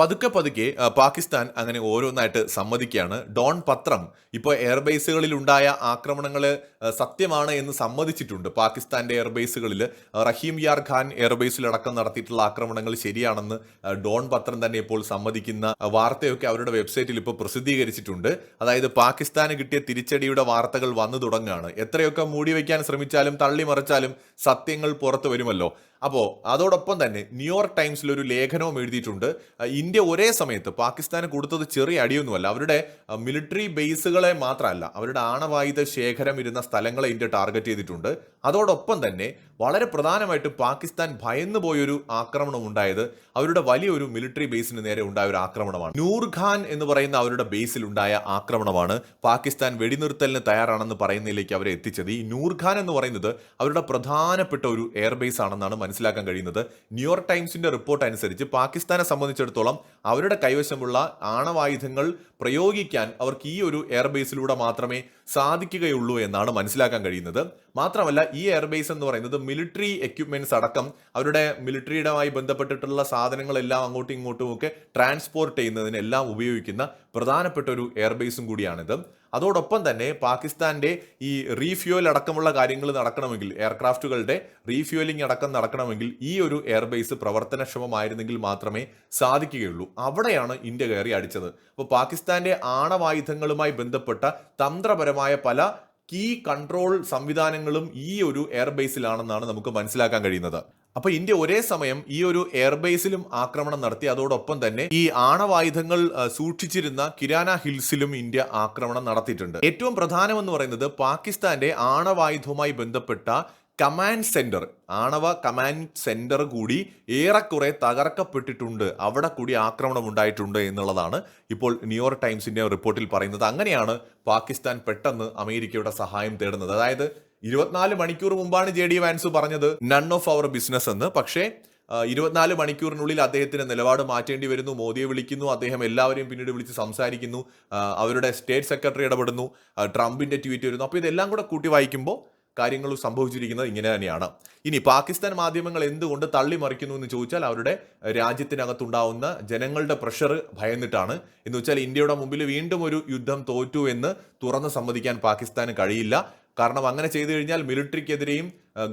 പതുക്കെ പതുക്കെ പാകിസ്ഥാൻ അങ്ങനെ ഓരോന്നായിട്ട് സമ്മതിക്കുകയാണ്. ഡോൺ പത്രം ഇപ്പോൾ എയർബേസുകളിൽ ഉണ്ടായ ആക്രമണങ്ങൾ സത്യമാണ് എന്ന് സമ്മതിച്ചിട്ടുണ്ട്. പാകിസ്ഥാന്റെ എയർബേസുകളിൽ റഹീം യാർ ഖാൻ എയർബേസിലടക്കം നടത്തിയിട്ടുള്ള ആക്രമണങ്ങൾ ശരിയാണെന്ന് ഡോൺ പത്രം തന്നെ ഇപ്പോൾ സമ്മതിക്കുന്ന വാർത്തയൊക്കെ അവരുടെ വെബ്സൈറ്റിൽ ഇപ്പോൾ പ്രസിദ്ധീകരിച്ചിട്ടുണ്ട്. അതായത് പാകിസ്ഥാന് കിട്ടിയ തിരിച്ചടിയുടെ വാർത്തകൾ വന്നു തുടങ്ങുകയാണ്. എത്രയൊക്കെ മൂടിവെക്കാൻ ശ്രമിച്ചാലും തള്ളി മറിച്ചാലും സത്യങ്ങൾ പുറത്തു വരുമല്ലോ. അപ്പോൾ അതോടൊപ്പം തന്നെ ന്യൂയോർക്ക് ടൈംസിൽ ഒരു ലേഖനവും എഴുതിയിട്ടുണ്ട്. ഇന്ത്യ ഒരേ സമയത്ത് പാകിസ്ഥാന് കൊടുത്തത് ചെറിയ അടിയൊന്നുമല്ല. അവരുടെ മിലിറ്ററി ബേസുകളെ മാത്രമല്ല അവരുടെ ആണവായുധ ശേഖരം ഇരുന്ന സ്ഥലങ്ങളെ ഇന്ത്യ ടാർഗറ്റ് ചെയ്തിട്ടുണ്ട്. അതോടൊപ്പം തന്നെ വളരെ പ്രധാനമായിട്ടും പാകിസ്ഥാൻ ഭയന്നു പോയൊരു ആക്രമണം ഉണ്ടായത് അവരുടെ വലിയൊരു മിലിറ്ററി ബേസിന് നേരെ ഉണ്ടായ ഒരു ആക്രമണമാണ്. നൂർഖാൻ എന്ന് പറയുന്ന അവരുടെ ബേസിൽ ഉണ്ടായ ആക്രമണമാണ് പാകിസ്ഥാൻ വെടിനിർത്തലിന് തയ്യാറാണെന്ന് പറയുന്നതിലേക്ക് അവരെ എത്തിച്ചത്. ഈ നൂർ ഖാൻ എന്ന് പറയുന്നത് അവരുടെ പ്രധാനപ്പെട്ട ഒരു എയർബേസ് ആണെന്നാണ് മനസ്സിലാക്കാൻ കഴിയുന്നത്. ന്യൂയോർക്ക് ടൈംസിന്റെ റിപ്പോർട്ട് അനുസരിച്ച് പാകിസ്ഥാനെ സംബന്ധിച്ചിടത്തോളം അവരുടെ കൈവശമുള്ള ആണവായുധങ്ങൾ പ്രയോഗിക്കാൻ അവർക്ക് ഈ ഒരു എയർബേസിലൂടെ മാത്രമേ സാധിക്കുകയുള്ളൂ എന്നാണ് മനസ്സിലാക്കാൻ കഴിയുന്നത്. മാത്രമല്ല ഈ എയർബേസ് എന്ന് പറയുന്നത് മിലിറ്ററി എക്യുപ്മെന്റ്സ് അടക്കം അവരുടെ മിലിറ്ററിയുമായി ബന്ധപ്പെട്ടിട്ടുള്ള സാധനങ്ങളെല്ലാം അങ്ങോട്ടും ഇങ്ങോട്ടും ഒക്കെ ട്രാൻസ്പോർട്ട് ചെയ്യുന്നതിനെല്ലാം ഉപയോഗിക്കുന്ന പ്രധാനപ്പെട്ട ഒരു എയർബേസും കൂടിയാണിത്. അതോടൊപ്പം തന്നെ പാകിസ്ഥാന്റെ ഈ റീഫ്യൂവൽ അടക്കമുള്ള കാര്യങ്ങൾ നടക്കണമെങ്കിൽ എയർക്രാഫ്റ്റുകളുടെ റീഫ്യൂലിംഗ് അടക്കം നടക്കണമെങ്കിൽ ഈ ഒരു എയർബേസ് പ്രവർത്തനക്ഷമമായിരുന്നെങ്കിൽ മാത്രമേ സാധിക്കുകയുള്ളൂ. അവിടെയാണ് ഇന്ത്യ കയറി അടിച്ചത്. അപ്പോൾ പാകിസ്ഥാന്റെ ആണവായുധങ്ങളുമായി ബന്ധപ്പെട്ട തന്ത്രപരമായ പല കീ കൺട്രോൾ സംവിധാനങ്ങളും ഈ ഒരു എയർബേസിലാണെന്നാണ് നമുക്ക് മനസ്സിലാക്കാൻ കഴിയുന്നത്. അപ്പൊ ഇന്ത്യ ഒരേ സമയം ഈ ഒരു എയർബേസിലും ആക്രമണം നടത്തി അതോടൊപ്പം തന്നെ ഈ ആണവായുധങ്ങൾ സൂക്ഷിച്ചിരുന്ന കിരാന ഹിൽസിലും ഇന്ത്യ ആക്രമണം നടത്തിയിട്ടുണ്ട്. ഏറ്റവും പ്രധാനമെന്ന് പറയുന്നത് പാകിസ്ഥാന്റെ ആണവായുധവുമായി ബന്ധപ്പെട്ട കമാൻഡ് സെന്റർ ആണവ കമാൻഡ് സെന്റർ കൂടി ഏറെക്കുറെ തകർക്കപ്പെട്ടിട്ടുണ്ട്. അവിടെ കൂടി ആക്രമണം ഉണ്ടായിട്ടുണ്ട് എന്നുള്ളതാണ് ഇപ്പോൾ ന്യൂയോർക്ക് ടൈംസിന്റെ റിപ്പോർട്ടിൽ പറയുന്നത്. അങ്ങനെയാണ് പാകിസ്ഥാൻ പെട്ടെന്ന് അമേരിക്കയുടെ സഹായം തേടുന്നത്. അതായത് ഇരുപത്തിനാല് മണിക്കൂർ മുമ്പാണ് ജെ ഡി വാൻസ് പറഞ്ഞത് നൺ ഓഫ് അവർ ബിസിനസ് എന്ന്. പക്ഷേ ഇരുപത്തിനാല് മണിക്കൂറിനുള്ളിൽ അദ്ദേഹത്തിന് നിലപാട് മാറ്റേണ്ടി വരുന്നു. മോദിയെ വിളിക്കുന്നു അദ്ദേഹം എല്ലാവരെയും പിന്നീട് വിളിച്ച് സംസാരിക്കുന്നു. അവരുടെ സ്റ്റേറ്റ് സെക്രട്ടറി ഇടപെടുന്നു. ട്രംപിന്റെ ട്വീറ്റ് വരുന്നു. അപ്പോൾ ഇതെല്ലാം കൂടെ കൂട്ടി വായിക്കുമ്പോൾ കാര്യങ്ങൾ സംഭവിച്ചിരിക്കുന്നത് ഇങ്ങനെ തന്നെയാണ്. ഇനി പാകിസ്ഥാൻ മാധ്യമങ്ങൾ എന്തുകൊണ്ട് തള്ളിമറിക്കുന്നു എന്ന് ചോദിച്ചാൽ അവരുടെ രാജ്യത്തിനകത്തുണ്ടാവുന്ന ജനങ്ങളുടെ പ്രഷർ ഭയന്നിട്ടാണ്. എന്ന് വെച്ചാൽ ഇന്ത്യയുടെ മുമ്പിൽ വീണ്ടും ഒരു യുദ്ധം തോറ്റു എന്ന് തുറന്ന് സമ്മതിക്കാൻ പാകിസ്ഥാന് കഴിയില്ല. കാരണം അങ്ങനെ ചെയ്തു കഴിഞ്ഞാൽ മിലിറ്ററിക്കെതിരെയും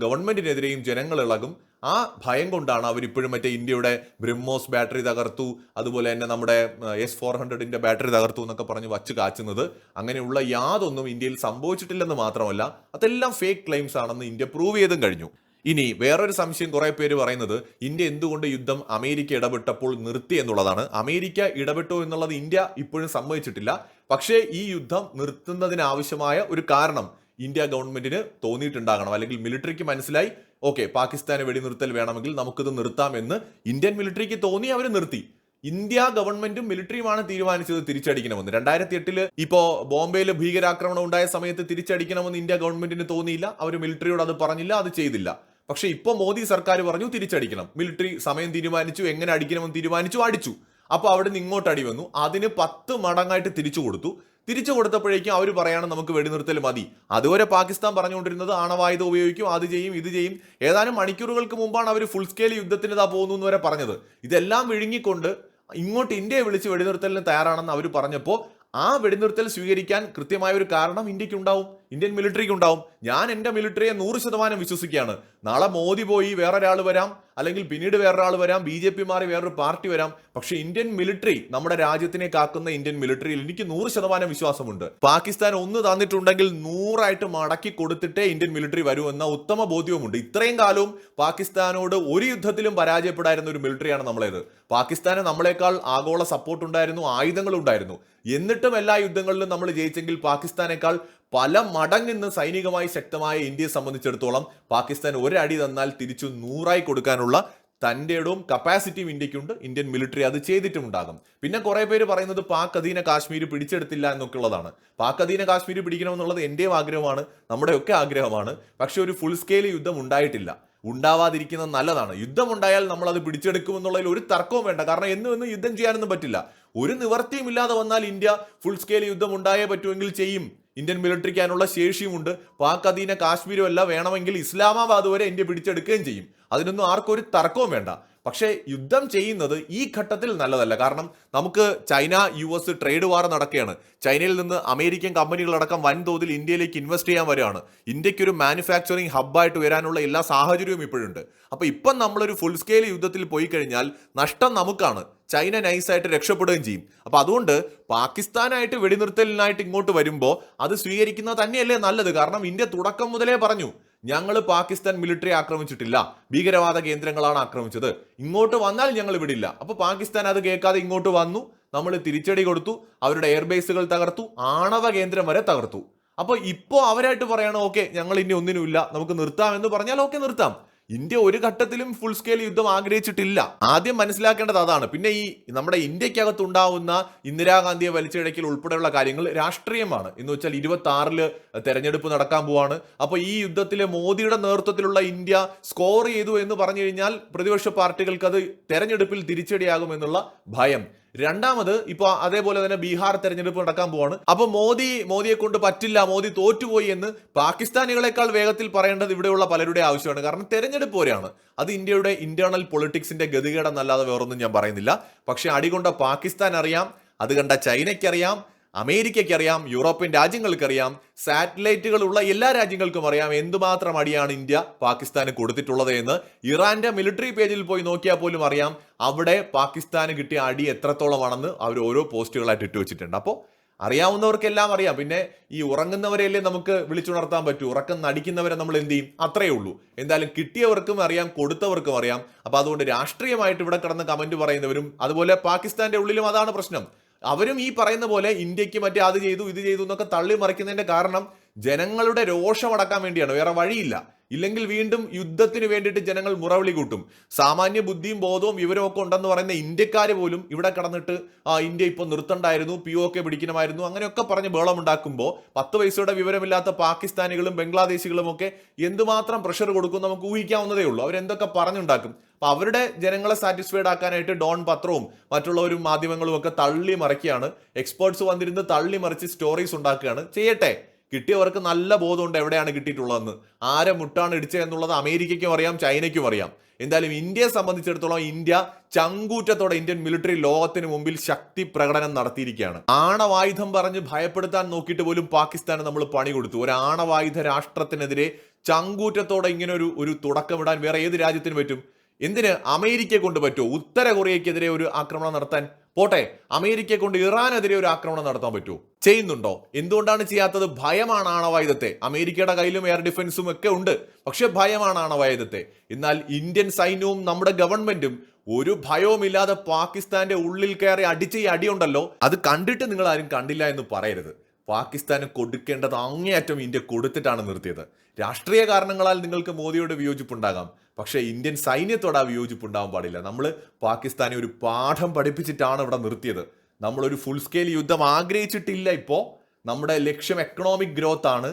ഗവൺമെന്റിനെതിരെയും ജനങ്ങൾ ഇളകും. ആ ഭയം കൊണ്ടാണ് അവരിപ്പോഴും മറ്റേ ഇന്ത്യയുടെ ബ്രഹ്മോസ് ബാറ്ററി തകർത്തു അതുപോലെ തന്നെ നമ്മുടെ എസ് ഫോർ ഹൺഡ്രഡിന്റെ ബാറ്ററി തകർത്തു എന്നൊക്കെ പറഞ്ഞ് വച്ച് കാച്ചുന്നത്. അങ്ങനെയുള്ള യാതൊന്നും ഇന്ത്യയിൽ സംഭവിച്ചിട്ടില്ലെന്ന് മാത്രമല്ല അതെല്ലാം ഫേക്ക് ക്ലെയിംസ് ആണെന്ന് ഇന്ത്യ പ്രൂവ് ചെയ്തും കഴിഞ്ഞു. ഇനി വേറൊരു സംശയം കുറെ പേര് പറയുന്നത് ഇന്ത്യ എന്തുകൊണ്ട് യുദ്ധം അമേരിക്ക ഇടപെട്ടപ്പോൾ നിർത്തി എന്നുള്ളതാണ്. അമേരിക്ക ഇടപെട്ടു എന്നുള്ളത് ഇന്ത്യ ഇപ്പോഴും സമ്മതിച്ചിട്ടില്ല പക്ഷേ ഈ യുദ്ധം നിർത്തുന്നതിനാവശ്യമായ ഒരു കാരണം ഇന്ത്യ ഗവൺമെന്റിന് തോന്നിയിട്ടുണ്ടാകണം. അല്ലെങ്കിൽ മിലിറ്ററിക്ക് മനസ്സിലായി ഓക്കെ പാകിസ്ഥാന് വെടിനിർത്തൽ വേണമെങ്കിൽ നമുക്കിത് നിർത്താമെന്ന് ഇന്ത്യൻ മിലിറ്ററിക്ക് തോന്നി അവർ നിർത്തി. ഇന്ത്യ ഗവൺമെന്റും മിലിറ്ററിയുമാണ് തീരുമാനിച്ചത് തിരിച്ചടിക്കണമെന്ന്. രണ്ടായിരത്തി എട്ടിൽ ഇപ്പോ ബോംബെയിൽ ഭീകരാക്രമണം ഉണ്ടായ സമയത്ത് തിരിച്ചടിക്കണമെന്ന് ഇന്ത്യ ഗവൺമെന്റിന് തോന്നിയില്ല. അവർ മിലിറ്ററിയോട് അത് പറഞ്ഞില്ല അത് ചെയ്തില്ല. പക്ഷെ ഇപ്പോൾ മോദി സർക്കാർ പറഞ്ഞു തിരിച്ചടിക്കണം. മിലിറ്ററി സമയം തീരുമാനിച്ചു എങ്ങനെ അടിക്കണമെന്ന് തീരുമാനിച്ചു അടിച്ചു. അപ്പോൾ അവിടെ നിന്ന് ഇങ്ങോട്ട് അടി വന്നു. അതിന് പത്ത് മടങ്ങായിട്ട് തിരിച്ചു കൊടുത്തു. തിരിച്ചു കൊടുത്തപ്പോഴേക്കും അവർ പറയാണ് നമുക്ക് വെടിനിർത്തൽ മതി. അതുവരെ പാകിസ്ഥാൻ പറഞ്ഞുകൊണ്ടിരുന്നത് ആണവായുധം ഉപയോഗിക്കും അത് ചെയ്യും ഇത് ചെയ്യും. ഏതാനും മണിക്കൂറുകൾക്ക് മുമ്പാണ് അവർ ഫുൾ സ്കെയിൽ യുദ്ധത്തിന് ഇതാ പോകുന്നു എന്ന് വരെ പറഞ്ഞത്. ഇതെല്ലാം വിഴുങ്ങിക്കൊണ്ട് ഇങ്ങോട്ട് ഇന്ത്യയെ വിളിച്ച് വെടിനിർത്തലിന് തയ്യാറാണെന്ന് അവർ പറഞ്ഞപ്പോൾ ആ വെടിനിർത്തൽ സ്വീകരിക്കാൻ കൃത്യമായ ഒരു കാരണം ഇന്ത്യയ്ക്ക് ഉണ്ടാവും ഇന്ത്യൻ മിലിറ്ററിക്ക് ഉണ്ടാവും ഞാൻ എന്റെ മിലിറ്ററിയെ നൂറ് ശതമാനം വിശ്വസിക്കുകയാണ്. നാളെ മോദി പോയി വേറൊരാൾ വരാം അല്ലെങ്കിൽ പിന്നീട് വേറൊരാൾ വരാം ബി ജെ പി മാറി വേറൊരു പാർട്ടി വരാം. പക്ഷെ ഇന്ത്യൻ മിലിറ്ററി നമ്മുടെ രാജ്യത്തിനെ കാക്കുന്ന ഇന്ത്യൻ മിലിറ്ററിയിൽ എനിക്ക് നൂറ് ശതമാനം വിശ്വാസമുണ്ട്. പാകിസ്ഥാൻ ഒന്ന് തന്നിട്ടുണ്ടെങ്കിൽ നൂറായിട്ട് മടക്കി കൊടുത്തിട്ടേ ഇന്ത്യൻ മിലിറ്ററി വരൂ എന്ന ഉത്തമ ബോധ്യവുമുണ്ട്. ഇത്രയും കാലവും പാകിസ്ഥാനോട് ഒരു യുദ്ധത്തിലും പരാജയപ്പെടായിരുന്ന ഒരു മിലിറ്ററിയാണ് നമ്മളേത്. പാകിസ്ഥാന് നമ്മളെക്കാൾ ആഗോള സപ്പോർട്ട് ഉണ്ടായിരുന്നു ആയുധങ്ങൾ ഉണ്ടായിരുന്നു എന്നിട്ടും എല്ലാ യുദ്ധങ്ങളിലും നമ്മൾ ജയിച്ചെങ്കിൽ പാകിസ്ഥാനേക്കാൾ പല മടങ്ങിന്ന് സൈനികമായി ശക്തമായ ഇന്ത്യയെ സംബന്ധിച്ചിടത്തോളം പാകിസ്ഥാൻ ഒരടി തന്നാൽ തിരിച്ചു നൂറായി കൊടുക്കാനുള്ള തന്റെ കപ്പാസിറ്റിയും ഇന്ത്യക്കുണ്ട്. ഇന്ത്യൻ മിലിറ്ററി അത് ചെയ്തിട്ടുമുണ്ടാകും. പിന്നെ കുറെ പേര് പറയുന്നത് പാക് അധീന കാശ്മീർ പിടിച്ചെടുത്തില്ല എന്നൊക്കെ ഉള്ളതാണ് പാക് അധീന കാശ്മീർ പിടിക്കണമെന്നുള്ളത് എന്റെയും ആഗ്രഹമാണ് നമ്മുടെയൊക്കെ ആഗ്രഹമാണ്. പക്ഷെ ഒരു ഫുൾ സ്കെയിൽ യുദ്ധം ഉണ്ടായിട്ടില്ല. ഉണ്ടാവാതിരിക്കുന്നത് നല്ലതാണ്. യുദ്ധം ഉണ്ടായാൽ നമ്മൾ അത് പിടിച്ചെടുക്കുമെന്നുള്ളതിൽ ഒരു തർക്കവും വേണ്ട. കാരണം എന്നും എന്നും യുദ്ധം ചെയ്യാനൊന്നും പറ്റില്ല. ഒരു നിവർത്തിയും ഇല്ലാതെ വന്നാൽ ഇന്ത്യ ഫുൾ സ്കെയിൽ യുദ്ധം ഉണ്ടായേ പറ്റുമെങ്കിൽ ചെയ്യും. ഇന്ത്യൻ മിലിറ്ററിക്ക് അതിനുള്ള ശേഷിയുമുണ്ട്. പാക് അധീന കാശ്മീരും അല്ല വേണമെങ്കിൽ ഇസ്ലാമാബാദ് വരെ ഇന്ത്യ പിടിച്ചെടുക്കുകയും ചെയ്യും. അതിനൊന്നും ആർക്കും ഒരു തർക്കവും വേണ്ട. പക്ഷേ യുദ്ധം ചെയ്യുന്നത് ഈ ഘട്ടത്തിൽ നല്ലതല്ല. കാരണം നമുക്ക് China U S trade war നടക്കുകയാണ്. ചൈനയിൽ നിന്ന് അമേരിക്കൻ കമ്പനികളടക്കം വൻതോതിൽ ഇന്ത്യയിലേക്ക് ഇൻവെസ്റ്റ് ചെയ്യാൻ വരികയാണ്. ഇന്ത്യയ്ക്ക് ഒരു മാനുഫാക്ചറിങ് ഹബ്ബായിട്ട് വരാനുള്ള എല്ലാ സാഹചര്യവും ഇപ്പോഴുണ്ട്. അപ്പോൾ ഇപ്പം നമ്മളൊരു ഫുൾ സ്കെയിൽ യുദ്ധത്തിൽ പോയി കഴിഞ്ഞാൽ നഷ്ടം നമുക്കാണ്. ചൈന നൈസായിട്ട് രക്ഷപ്പെടുകയും ചെയ്യും. അപ്പോൾ അതുകൊണ്ട് പാകിസ്ഥാനായിട്ട് വെടിനിർത്തലിനായിട്ട് ഇങ്ങോട്ട് വരുമ്പോൾ അത് സ്വീകരിക്കുന്നത് തന്നെയല്ലേ നല്ലത്? കാരണം ഇന്ത്യ തുടക്കം മുതലേ പറഞ്ഞു ഞങ്ങൾ പാകിസ്ഥാൻ മിലിറ്ററി ആക്രമിച്ചിട്ടില്ല. ഭീകരവാദ കേന്ദ്രങ്ങളാണ് ആക്രമിച്ചത്. ഇങ്ങോട്ട് വന്നാൽ ഞങ്ങൾ വിടില്ല അപ്പോൾ പാകിസ്ഥാൻ അത് കേൾക്കാതെ ഇങ്ങോട്ട് വന്നു. നമ്മൾ തിരിച്ചടി കൊടുത്തു. അവരുടെ എയർബേസുകൾ തകർത്തു. ആണവ കേന്ദ്രം വരെ തകർത്തു. അപ്പോൾ ഇപ്പോ അവരായിട്ട് പറയണം ഓക്കെ ഞങ്ങൾ ഇനി ഒന്നിനുമില്ല. നമുക്ക് നിർത്താം എന്ന് പറഞ്ഞാൽ ഓക്കെ നിർത്താം. ഇന്ത്യ ഒരു ഘട്ടത്തിലും ഫുൾ സ്കെയിൽ യുദ്ധം ആഗ്രഹിച്ചിട്ടില്ല. ആദ്യം മനസ്സിലാക്കേണ്ടത് അതാണ്. പിന്നെ ഈ നമ്മുടെ ഇന്ത്യക്കകത്ത് ഉണ്ടാവുന്ന ഇന്ദിരാഗാന്ധിയെ വലിച്ചിടയ്ക്കൽ ഉൾപ്പെടെയുള്ള കാര്യങ്ങൾ രാഷ്ട്രീയമാണ്. എന്ന് വെച്ചാൽ ഇരുപത്തി ആറിൽ തെരഞ്ഞെടുപ്പ് നടക്കാൻ പോവാണ്. അപ്പോൾ ഈ യുദ്ധത്തിലെ മോദിയുടെ നേതൃത്വത്തിലുള്ള ഇന്ത്യ സ്കോർ ചെയ്തു എന്ന് പറഞ്ഞു കഴിഞ്ഞാൽ പ്രതിപക്ഷ പാർട്ടികൾക്ക് അത് തെരഞ്ഞെടുപ്പിൽ തിരിച്ചടിയാകുമെന്നുള്ള ഭയം. രണ്ടാമത് ഇപ്പൊ അതേപോലെ തന്നെ ബീഹാർ തെരഞ്ഞെടുപ്പ് നടക്കാൻ പോവാണ്. അപ്പൊ മോദി മോദിയെ കൊണ്ട് പറ്റില്ല മോദി തോറ്റുപോയി എന്ന് പാകിസ്ഥാനികളെക്കാൾ വേഗത്തിൽ പറയേണ്ടത് ഇവിടെയുള്ള പലരുടെ ആവശ്യമാണ്. കാരണം തെരഞ്ഞെടുപ്പ് പോലെയാണ്. അത് ഇന്ത്യയുടെ ഇന്റേണൽ പൊളിറ്റിക്സിന്റെ ഗതികേടെന്നല്ലാതെ വേറൊന്നും ഞാൻ പറയുന്നില്ല. പക്ഷെ അടികൊണ്ട പാകിസ്ഥാൻ അറിയാം അത് കണ്ട ചൈനയ്ക്കറിയാം അമേരിക്കയ്ക്കറിയാം യൂറോപ്യൻ രാജ്യങ്ങൾക്കറിയാം സാറ്റലൈറ്റുകളുള്ള എല്ലാ രാജ്യങ്ങൾക്കും അറിയാം എന്തുമാത്രം അടിയാണ് ഇന്ത്യ പാകിസ്ഥാന് കൊടുത്തിട്ടുള്ളത് എന്ന്. ഇറാന്റെ മിലിറ്ററി പേജിൽ പോയി നോക്കിയാൽ പോലും അറിയാം അവിടെ പാകിസ്ഥാന് കിട്ടിയ അടി എത്രത്തോളമാണെന്ന് അവർ ഓരോ പോസ്റ്റുകളായിട്ട് ഇട്ട് വെച്ചിട്ടുണ്ട്. അപ്പോൾ അറിയാവുന്നവർക്കെല്ലാം അറിയാം. പിന്നെ ഈ ഉറങ്ങുന്നവരെയല്ലേ നമുക്ക് വിളിച്ചുണർത്താൻ പറ്റൂ? ഉറക്കം നടിക്കുന്നവരെ നമ്മൾ എന്ത് ചെയ്യും? അത്രയേ ഉള്ളൂ. എന്തായാലും കിട്ടിയവർക്കും അറിയാം കൊടുത്തവർക്കും അറിയാം. അപ്പൊ അതുകൊണ്ട് രാഷ്ട്രീയമായിട്ട് ഇവിടെ കിടന്ന് കമന്റ് പറയുന്നവരും അതുപോലെ പാകിസ്ഥാന്റെ ഉള്ളിലും അതാണ് പ്രശ്നം. അവരും ഈ പറയുന്ന പോലെ ഇന്ത്യയ്ക്ക് മറ്റേ അത് ചെയ്തു ഇത് ചെയ്തു എന്നൊക്കെ തള്ളി മറിക്കുന്നതിന്റെ കാരണം ജനങ്ങളുടെ രോഷമടക്കാൻ വേണ്ടിയാണ്. വേറെ വഴിയില്ല. ഇല്ലെങ്കിൽ വീണ്ടും യുദ്ധത്തിന് വേണ്ടിയിട്ട് ജനങ്ങൾ മുറവിളി കൂട്ടും. സാമാന്യ ബുദ്ധിയും ബോധവും വിവരവും ഉണ്ടെന്ന് പറയുന്ന ഇന്ത്യക്കാർ പോലും ഇവിടെ കടന്നിട്ട് ആ ഇന്ത്യ ഇപ്പോൾ നിർത്തണ്ടായിരുന്നു പി ഒ ഒക്കെ പിടിക്കണമായിരുന്നു അങ്ങനെയൊക്കെ പറഞ്ഞ് ബേളമുണ്ടാക്കുമ്പോൾ പത്ത് പൈസയുടെ വിവരമില്ലാത്ത പാകിസ്ഥാനികളും ബംഗ്ലാദേശികളും ഒക്കെ എന്തുമാത്രം പ്രഷർ കൊടുക്കും നമുക്ക് ഊഹിക്കാവുന്നതേ ഉള്ളൂ. അവരെന്തൊക്കെ പറഞ്ഞുണ്ടാക്കും? അപ്പൊ അവരുടെ ജനങ്ങളെ സാറ്റിസ്ഫൈഡ് ആക്കാനായിട്ട് ഡോൺ പത്രവും മറ്റുള്ളവരും മാധ്യമങ്ങളും ഒക്കെ തള്ളി മറിക്കുകയാണ് എക്സ്പേർട്സ് വന്നിരുന്ന് തള്ളി മറിച്ച് സ്റ്റോറീസ് ഉണ്ടാക്കുകയാണ്. ചെയ്യട്ടെ? കിട്ടിയവർക്ക് നല്ല ബോധമുണ്ട് എവിടെയാണ് കിട്ടിയിട്ടുള്ളതെന്ന്. ആരെ മുട്ടാണ് ഇടിച്ചത് എന്നുള്ളത് അമേരിക്കയ്ക്കും അറിയാം ചൈനയ്ക്കും അറിയാം. എന്തായാലും ഇന്ത്യയെ സംബന്ധിച്ചിടത്തോളം ഇന്ത്യ ചങ്കൂറ്റത്തോടെ ഇന്ത്യൻ മിലിറ്ററി ലോകത്തിന് മുമ്പിൽ ശക്തി പ്രകടനം നടത്തിയിരിക്കുകയാണ്. ആണവായുധം പറഞ്ഞ് ഭയപ്പെടുത്താൻ നോക്കിയിട്ട് പോലും പാകിസ്ഥാന് നമ്മൾ പണി കൊടുത്തു. ഒരു ആണവായുധ രാഷ്ട്രത്തിനെതിരെ ചങ്കൂറ്റത്തോടെ ഇങ്ങനെ ഒരു ഒരു തുടക്കമിടാൻ വേറെ ഏത് രാജ്യത്തിന് പറ്റും? എന്തിന് അമേരിക്കയെ കൊണ്ട് പറ്റുമോ ഉത്തര കൊറിയക്കെതിരെ ഒരു ആക്രമണം നടത്താൻ പോട്ടെ അമേരിക്കയെ കൊണ്ട് ഇറാനെതിരെ ഒരു ആക്രമണം നടത്താൻ പറ്റുമോ ചെയ്യുന്നുണ്ടോ? എന്തുകൊണ്ടാണ് ചെയ്യാത്തത്? ഭയമാണ് ആണവായുധത്തെ. അമേരിക്കയുടെ കയ്യിലും എയർ ഡിഫൻസും ഒക്കെ ഉണ്ട്. പക്ഷെ ഭയമാണ് ആണവായുധത്തെ. എന്നാൽ ഇന്ത്യൻ സൈന്യവും നമ്മുടെ ഗവൺമെന്റും ഒരു ഭയവുമില്ലാതെ പാകിസ്ഥാന്റെ ഉള്ളിൽ കയറി അടിച്ച ഈ അടിയുണ്ടല്ലോ അത് കണ്ടിട്ട് നിങ്ങൾ ആരും കണ്ടില്ല എന്ന് പറയരുത്. പാകിസ്ഥാന് കൊടുക്കേണ്ടത് അങ്ങേയറ്റം ഇന്ത്യ കൊടുത്തിട്ടാണ് നിർത്തിയത്. രാഷ്ട്രീയ കാരണങ്ങളാൽ നിങ്ങൾക്ക് മോദിയോട് വിയോജിപ്പുണ്ടാകാം. പക്ഷേ ഇന്ത്യൻ സൈന്യത്തോട് ആ വിയോജിപ്പുണ്ടാകാൻ പാടില്ല. നമ്മൾ പാകിസ്ഥാനെ ഒരു പാഠം പഠിപ്പിച്ചിട്ടാണ് ഇവിടെ നിർത്തിയത്. നമ്മളൊരു ഫുൾ സ്കെയിൽ യുദ്ധം ആഗ്രഹിച്ചിട്ടില്ല ഇപ്പോൾ നമ്മുടെ ലക്ഷ്യം എക്കണോമിക് ഗ്രോത്ത് ആണ്.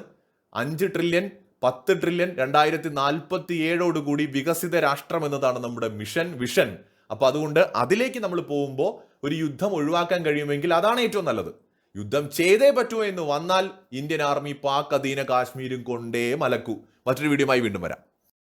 അഞ്ച് ട്രില്യൺ പത്ത് ട്രില്യൺ രണ്ടായിരത്തി നാൽപ്പത്തി ഏഴോടുകൂടി വികസിത രാഷ്ട്രം എന്നതാണ് നമ്മുടെ മിഷൻ വിഷൻ അപ്പോൾ അതുകൊണ്ട് അതിലേക്ക് നമ്മൾ പോകുമ്പോൾ ഒരു യുദ്ധം ഒഴിവാക്കാൻ കഴിയുമെങ്കിൽ അതാണ് ഏറ്റവും നല്ലത്. യുദ്ധം ചെയ്തേ പറ്റൂ എന്ന് വന്നാൽ ഇന്ത്യൻ ആർമി പാക് അധീന കാശ്മീരും കൊണ്ടേ മലക്കൂ. മറ്റൊരു വീഡിയോയുമായി വീണ്ടും വരാം.